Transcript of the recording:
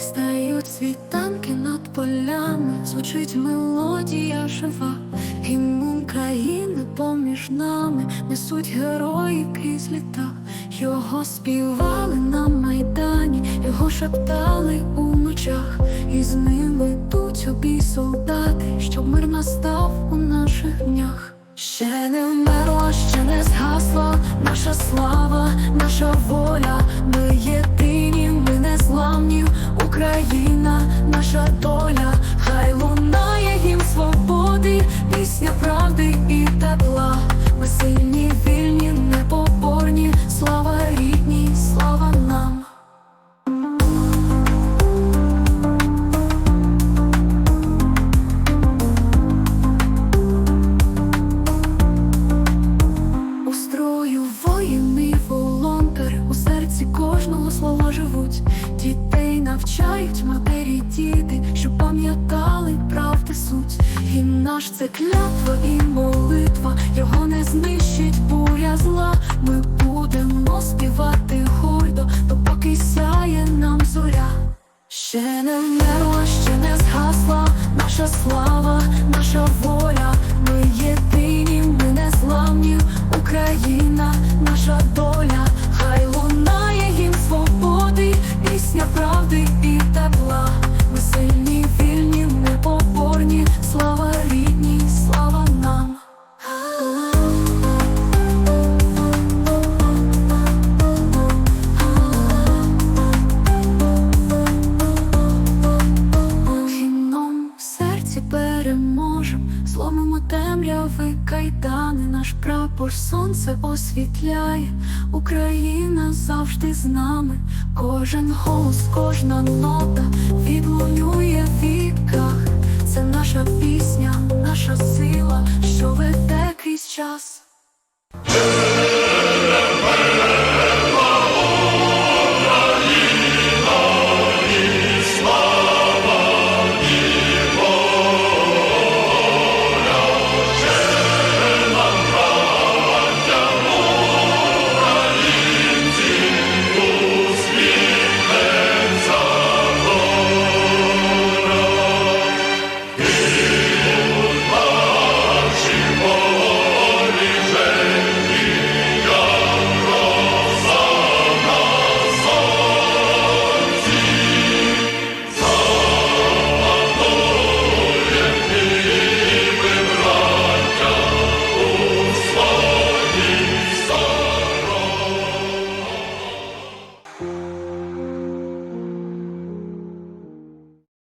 Стають світанки над полями, звучить мелодія жива, гімн країни поміж нами несуть герої крізь літа. Його співали на майдані, його шептали у ночах, і з ними йдуть у солдати, щоб мир настав у наших днях. Ще не вмерла, ще не згасла наша слава, наша воля. Україна, наша навчають матері діти, щоб пам'ятали правди суть. І наш це клятва і молитва, його не знищить буря зла. Ми будемо співати гордо, допоки сяє нам зоря. Ще не вмерла, ще не згасла наша слава, наша воля. Ми єдині, ми незламні, Україна, наша доля, хай лунає гімн свободи, пісня правди кайдани, наш прапор сонце освітляє, Україна завжди з нами, кожен голос, кожна нота відлунює в віках. Це наша пісня, наша сила, що веде крізь час.